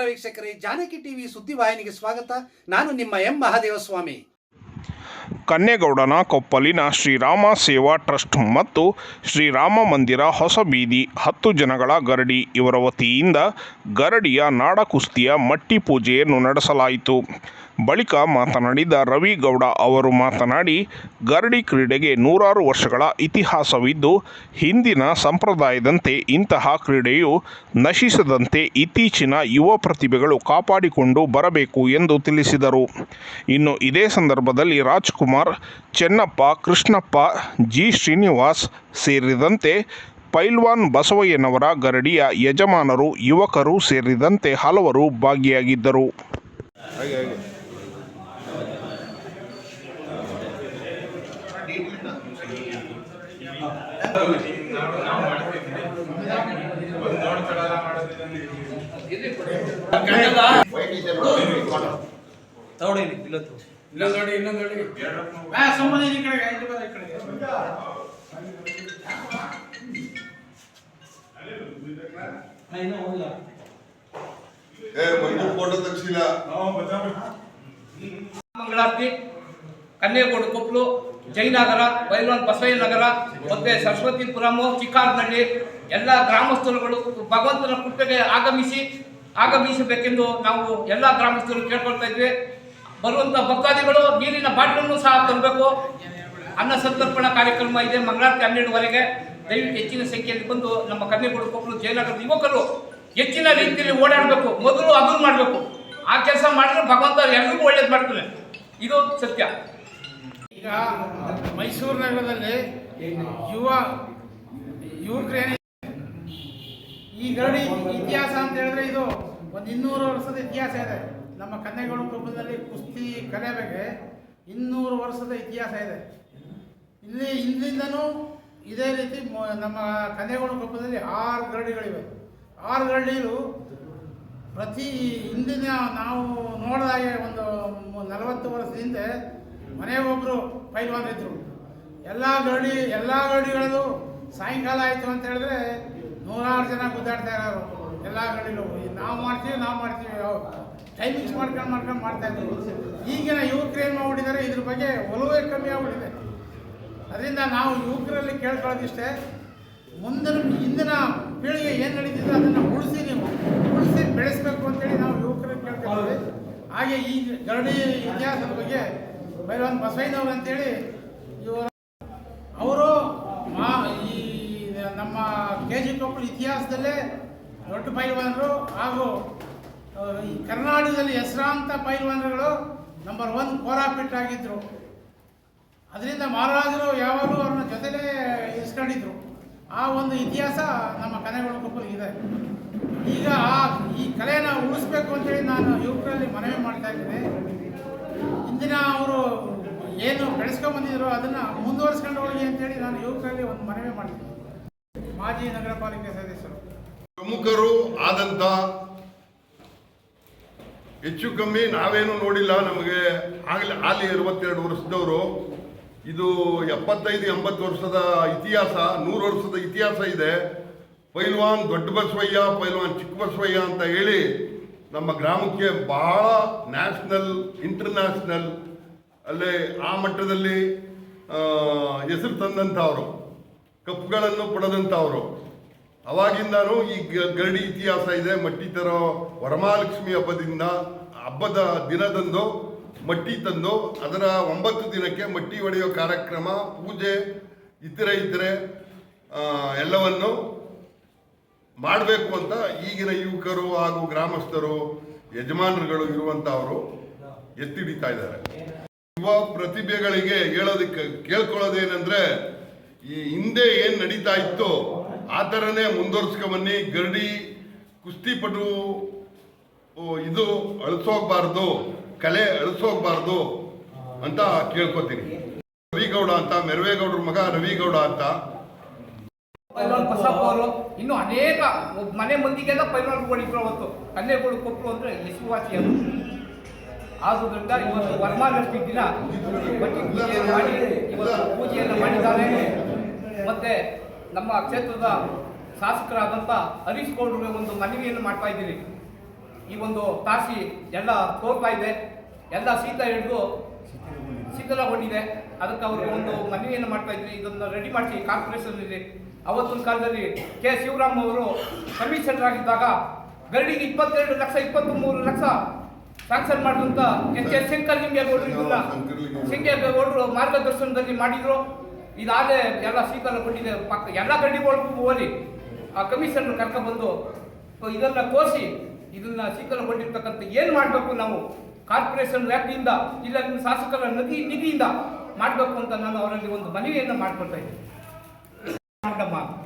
ನಮಸ್ಕಾರ ವೀಕ್ಷಕರೇ, ಜಾನಕಿ ಟಿವಿ ಸುದ್ದಿವಾಹಿನಿಗೆ ಸ್ವಾಗತ. ನಾನು ನಿಮ್ಮ ಎಂ ಮಹಾದೇವಸ್ವಾಮಿ. ಕನ್ನೇಗೌಡನ ಕೊಪ್ಪಲಿನ ಶ್ರೀರಾಮ ಸೇವಾ ಟ್ರಸ್ಟ್ ಮತ್ತು ಶ್ರೀರಾಮ ಮಂದಿರ ಹೊಸ ಬೀದಿ ಹತ್ತು ಜನಗಳ ಗರಡಿ ಇವರ ವತಿಯಿಂದ ಗರಡಿಯ ನಾಡಕುಸ್ತಿಯ ಮಟ್ಟಿ ಪೂಜೆಯನ್ನು ನಡೆಸಲಾಯಿತು. ಬಳಿಕ ಮಾತನಾಡಿದ ರವಿಗೌಡ ಅವರು ಮಾತನಾಡಿ, ಗರಡಿ ಕ್ರೀಡೆಗೆ ನೂರಾರು ವರ್ಷಗಳ ಇತಿಹಾಸವಿದ್ದು, ಹಿಂದಿನ ಸಂಪ್ರದಾಯದಂತೆ ಇಂತಹ ಕ್ರೀಡೆಯು ನಶಿಸದಂತೆ ಇತ್ತೀಚಿನ ಯುವ ಪ್ರತಿಭೆಗಳು ಕಾಪಾಡಿಕೊಂಡು ಬರಬೇಕು ಎಂದು ತಿಳಿಸಿದರು. ಇನ್ನು ಇದೇ ಸಂದರ್ಭದಲ್ಲಿ ರಾಜ್ಕುಮಾರ್, ಚೆನ್ನಪ್ಪ, ಕೃಷ್ಣಪ್ಪ, ಜಿ. ಶ್ರೀನಿವಾಸ್ ಸೇರಿದಂತೆ ಪೈಲ್ವಾನ್ ಬಸವಯ್ಯನವರ ಗರಡಿಯ ಯಜಮಾನರು, ಯುವಕರು ಸೇರಿದಂತೆ ಹಲವರು ಭಾಗಿಯಾಗಿದ್ದರು. ತಗೊಳ್ಳಿ ಇಲ್ಲತ್ತು ಇನ್ನೊಂದು ನೋಡಿ ಇನ್ನೊಂದು ನೋಡಿ ಆ ಸುಮ್ಮನೆ ಈ ಇಲ್ಲಿ ಬಾ, ಈ ಕಡೆಗೆ ಇನ್ನೂ ಹೋಗಿಲ್ಲ ಏ ಮಂಜು ಫೋಟೋ ತೆಗ್ಸಿಲ್ಲ ಮಂಗಳಾರತಿ. ಕನ್ನೇಗೋಡು ಕೊಪ್ಪಲು ಜಯನಗರ ಬೈಲೋನ್ ಬಸವಯ್ಯ ನಗರ, ಮತ್ತೆ ಸರಸ್ವತಿಪುರಮು ಚಿಕ್ಕಾರ್ನಹಳ್ಳಿ ಎಲ್ಲ ಗ್ರಾಮಸ್ಥರುಗಳು ಭಗವಂತನ ಕೃಪೆಗೆ ಆಗಮಿಸಿ ಆಗಮಿಸಬೇಕೆಂದು ನಾವು ಎಲ್ಲ ಗ್ರಾಮಸ್ಥರು ಕೇಳ್ಕೊಳ್ತಾ ಇದ್ವಿ. ಬರುವಂತ ಭಕ್ತಾದಿಗಳು ನೀರಿನ ಬಾಟಲನ್ನು ಸಹ ತರಬೇಕು. ಅನ್ನ ಸಂತರ್ಪಣಾ ಕಾರ್ಯಕ್ರಮ ಇದೆ ಮಂಗಳಾರತಿ ಹನ್ನೆರಡುವರೆಗೆ. ದಯವಿಟ್ಟು ಹೆಚ್ಚಿನ ಸಂಖ್ಯೆಯಲ್ಲಿ ಬಂದು ನಮ್ಮ ಕನ್ನೇಗೋಡು ಕೊಪ್ಪಲು ಜಯನಗರದ ಯುವಕರು ಹೆಚ್ಚಿನ ರೀತಿಯಲ್ಲಿ ಓಡಾಡಬೇಕು. ಮೊದಲು ಅದನ್ನು ಮಾಡಬೇಕು. ಆ ಕೆಲಸ ಮಾಡಿದ್ರೆ ಭಗವಂತ ಎಲ್ರಿಗೂ ಒಳ್ಳೇದು ಮಾಡ್ತಾನೆ. ಇದು ಸತ್ಯ. ಈಗ ಮೈಸೂರು ನಗರದಲ್ಲಿ ಯುವ ಯುವಕರೇನು ಈ ಗರಡಿ ಇತಿಹಾಸ ಅಂತ ಹೇಳಿದ್ರೆ ಇದು ಒಂದು ಇನ್ನೂರು ವರ್ಷದ ಇತಿಹಾಸ ಇದೆ. ನಮ್ಮ ಕನ್ನೆಗೋಡು ಕುಟುಂಬದಲ್ಲಿ ಕುಸ್ತಿ ಕಲೆ ಬಗ್ಗೆ ಇನ್ನೂರು ವರ್ಷದ ಇತಿಹಾಸ ಇದೆ. ಇಲ್ಲಿ ಇಲ್ಲಿಂದನೂ ಇದೇ ರೀತಿ ನಮ್ಮ ಕನ್ನೆಗೋಡು ಕುಟುಂಬದಲ್ಲಿ ಆರು ಗರಡಿಗಳಿವೆ. ಆರು ಗರಡಿಲು ಪ್ರತಿ ಹಿಂದಿನ ನಾವು ನೋಡಿದಾಗೆ ಒಂದು ನಲವತ್ತು ವರ್ಷದ ಹಿಂದೆ ಒಬ್ಬರು ಪೈಲ್ವಾನಿದ್ರು ಎಲ್ಲ ಗರಡಿ ಎಲ್ಲ ಗರಡಿಗಳಲ್ಲೂ ಸಾಯಂಕಾಲ ಆಯಿತು ಅಂತ ಹೇಳಿದ್ರೆ ನೂರಾರು ಜನ ಗುದ್ದಾಡ್ತಾ ಇರೋರು. ಎಲ್ಲ ಗರಡಿಗಳು ನಾವು ಮಾಡ್ತೀವಿ ನಾವು ಮಾಡ್ತೀವಿ. ಟೈಮಿಂಗ್ಸ್ ಮಾಡ್ಕೊಂಡು ಮಾಡ್ಕೊಂಡು ಮಾಡ್ತಾ ಇದ್ರು. ಈಗಿನ ಯುವಕರು ಏನು ಮಾಡ್ಬಿಟ್ಟಿದ್ದಾರೆ, ಇದ್ರ ಬಗ್ಗೆ ಒಲವೇ ಕಮ್ಮಿ ಆಗ್ಬಿಟ್ಟಿದೆ. ಅದರಿಂದ ನಾವು ಯುವಕರಲ್ಲಿ ಕೇಳ್ಕೊಳ್ಳೋದಿಷ್ಟೇ, ಮುಂದಿನ ಹಿಂದಿನ ಪೀಳಿಗೆ ಏನು ನಡೀತಿದೆ ಅದನ್ನು ಉಳಿಸಿ ನೀವು. ಉಳಿಸಿ ಬೆಳೆಸಬೇಕು ಅಂತೇಳಿ ನಾವು ಯುವಕರಲ್ಲಿ ಕೇಳ್ಕೊಳ್ತೀವಿ ಹಾಗೆ ಈ ಗರಡಿ ಇತಿಹಾಸದ ಬಗ್ಗೆ ಬೈರನ್ ಬಸವಯ್ಯನವ್ರು ಅಂತೇಳಿ ಇವರು. ಅವರು ಮಾ ಈ ನಮ್ಮ ಕೆ ಜಿ ಕೊಪ್ಪಳ ಇತಿಹಾಸದಲ್ಲೇ ದೊಡ್ಡ ಪೈಲ್ವಾನರು ಹಾಗೂ ಈ ಕರ್ನಾಟಕದಲ್ಲಿ ಹೆಸರಾಂತ ಪೈಲ್ವಾನರುಗಳು ನಂಬರ್ ಒನ್ ಕೋರಾಪಿಟ್ ಆಗಿದ್ದರು ಅದರಿಂದ ಮಹಾರಾಜರು ಯಾವಾಗಲೂ ಅವ್ರನ್ನ ಜೊತೆಲೇ ಇಸ್ಕೊಂಡಿದ್ರು. ಆ ಒಂದು ಇತಿಹಾಸ ನಮ್ಮ ಕನೆಗಳ ಇದೆ. ಈಗ ಆ ಈ ಕಲೆನ ಉಳಿಸ್ಬೇಕು ಅಂತೇಳಿ ನಾನು ಯುವಕರಲ್ಲಿ ಮನವಿ ಮಾಡ್ತಾ ಇದ್ದೀನಿ. ಇಂದಿನ ಅವರು ಏನು ಬೆಳೆಸ್ಕೊಂಡ್ ಬಂದಿದ್ರು, ಅದನ್ನು ಮುಂದುವರಿಸ್ಕೊಂಡು ಹೋಗಿ ಅಂತೇಳಿ ನಾನು ಯುವಕರಲ್ಲಿ ಒಂದು ಮನವಿ ಮಾಡ್ತೀನಿ. ಮಾಜಿ ನಗರ ಪಾಲಿಕೆ ಸದಸ್ಯರು. ಪ್ರಮುಖರು ಆದಂತ ಹೆಚ್ಚು ಕಮ್ಮಿ ನಾವೇನು ನೋಡಿಲ್ಲ, ನಮಗೆ ಆಗಲೇ ಅಲ್ಲಿ ಅರವತ್ತೆರಡು ವರ್ಷದವರು. ಇದು ಎಪ್ಪತ್ತೈದು, ಎಂಬತ್ತು ವರ್ಷದ ಇತಿಹಾಸ, ನೂರು ವರ್ಷದ ಇತಿಹಾಸ ಇದೆ. ಪೈಲ್ವಾನ್ ದೊಡ್ಡ ಬಸವಯ್ಯ, ಪೈಲ್ವಾನ್ ಚಿಕ್ಕ ಬಸವಯ್ಯ ಅಂತ ಹೇಳಿ ನಮ್ಮ ಗ್ರಾಮಕ್ಕೆ ಬಹಳ ನ್ಯಾಷನಲ್ ಇಂಟರ್ನ್ಯಾಷನಲ್ ಅಲ್ಲೇ ಆ ಮಟ್ಟದಲ್ಲಿ ಹೆಸರು ತಂದಂಥವರು ಕಪ್ಗಳನ್ನು ಪಡೆದಂಥವರು. ಅವಾಗಿಂದಾನು ಈ ಗರಡಿ ಇತಿಹಾಸ ಇದೆ. ಮಟ್ಟಿ ತರೋ ವರಮಹಾಲಕ್ಷ್ಮಿ ಹಬ್ಬದಿಂದ, ಹಬ್ಬದ ದಿನದಂದು ಮಟ್ಟಿ ತಂದು, ಅದರ ಒಂಬತ್ತು ದಿನಕ್ಕೆ ಮಟ್ಟಿ ಒಡೆಯೋ ಕಾರ್ಯಕ್ರಮ, ಪೂಜೆ, ಇತರೆ ಇದ್ದರೆ ಎಲ್ಲವನ್ನು ಮಾಡಬೇಕು ಅಂತ ಈಗಿನ ಯುವಕರು ಹಾಗೂ ಗ್ರಾಮಸ್ಥರು, ಯಜಮಾನರುಗಳು ಇರುವಂತಹವರು ಎತ್ತಿಡಿತಾ ಇದ್ದಾರೆ. ಯುವ ಪ್ರತಿಭೆಗಳಿಗೆ ಹೇಳೋದಕ್ಕೆ, ಕೇಳ್ಕೊಳ್ಳೋದೇನೆಂದ್ರೆ, ಈ ಹಿಂದೆ ಏನು ನಡೀತಾ ಇತ್ತು ಆ ಥರನೇ ಮುಂದುವರ್ಸ್ಕೊಂಬನ್ನಿ ಗರಡಿ ಕುಸ್ತಿಪಟು ಇದು ಅಳಿಸೋಗ್ಬಾರ್ದು, ಕಲೆ ಅಳಿಸೋಗ್ಬಾರ್ದು ಅಂತ ಕೇಳ್ಕೊತೀನಿ. ರವಿಗೌಡ ಅಂತ, ಮೆರವೇಗೌಡ್ರ ಮಗ ರವಿಗೌಡ ಅಂತ ಪೈಲ್ವಾನ್ ಬಸಪ್ಪ ಇನ್ನು ಅನೇಕ ಮನೆ ಮಂದಿಗೆಲ್ಲ ಪೈಲ್ವಾನ್ ಹೊಡಿದ್ರು ಅವತ್ತು. ಕನ್ನೇಗೋಡು ಕೊಟ್ಟರು ಅಂದ್ರೆ ಹೆಸರುವಾಸಿ ಅದು ಆದುದರಿಂದ ಇವತ್ತು ವರಮಾಲಕ್ಷ್ಮಿ ದಿನ. ಬಟ್ಟಿ ಪೂಜೆಯನ್ನು ಮಾಡಿ, ಇವತ್ತು ಪೂಜೆಯನ್ನು ಮಾಡಿದ್ದಾರೆ. ಮತ್ತೆ ನಮ್ಮ ಕ್ಷೇತ್ರದ ಶಾಸಕರಾದಂಥ ಹರೀಶ್ ಗೌಡ್ರಿಗೆ ಒಂದು ಮನವಿಯನ್ನು ಮಾಡ್ತಾ ಇದ್ದೀನಿ ಈ ಒಂದು ತಾಸಿ ಎಲ್ಲ ತೋರ್ತಾ ಇದೆ. ಎಲ್ಲ ಶೀತ ಹಿಡಿದು ಶಿಥಿಲಗೊಂಡಿದೆ. ಅದಕ್ಕೆ ಅವ್ರಿಗೆ ಒಂದು ಮನವಿಯನ್ನು ಮಾಡ್ತಾ ಇದ್ರಿ ಇದನ್ನು ರೆಡಿ ಮಾಡಿಸಿ ಕಾರ್ಪೊರೇಷನಲ್ಲಿ ಅವತ್ತಿನ ಕಾಲದಲ್ಲಿ ಕೆ ಶಿವರಾಮ್ ಅವರು ಕಮಿಷನರ್ ಆಗಿದ್ದಾಗ ಗರಡಿಗೆ ಇಪ್ಪತ್ತೆರಡು ಲಕ್ಷ ಇಪ್ಪತ್ತ್ಮೂರು ಲಕ್ಷ ಸ್ಯಾಂಕ್ಷನ್ ಮಾಡಿದಂತ ಎಚ್ ಎಸ್ ಶಂಕರಲಿಂಗೇಗೌಡರು ಇದ್ದಿಲ್ಲ. ಶಂಕರಲಿಂಗೇಗೌಡರು ಮಾರ್ಗದರ್ಶನದಲ್ಲಿ ಮಾಡಿದ್ರು. ಇದಾಗಲೇ ಎಲ್ಲ ಕೊಟ್ಟಿದೆ. ಪಕ್ಕ ಎಲ್ಲ ಗಡ್ಡಿಗಳಿಗೂ ಹೋಗಿ ಆ ಕಮಿಷನರ್ ಕರ್ಕೊಂಡ್ಬಂದು ಇದನ್ನ ತೋರಿಸಿ. ಇದನ್ನ ಶೀತಲಗೊಂಡಿರ್ತಕ್ಕಂಥ ಏನು ಮಾಡಬೇಕು ನಾವು? ಕಾರ್ಪೊರೇಷನ್ ವ್ಯಾಪ್ತಿಯಿಂದ ಇಲ್ಲ ಶಾಸಕರ ನದಿ ನಿಧಿಯಿಂದ ಮಾಡಬೇಕು ಅಂತ ನಾನು ಅವರಲ್ಲಿ ಒಂದು ಮನವಿಯನ್ನು ಮಾಡ್ಕೊಳ್ತಾ ಇದ್ದೀನಿ. மாவட்டமாகும்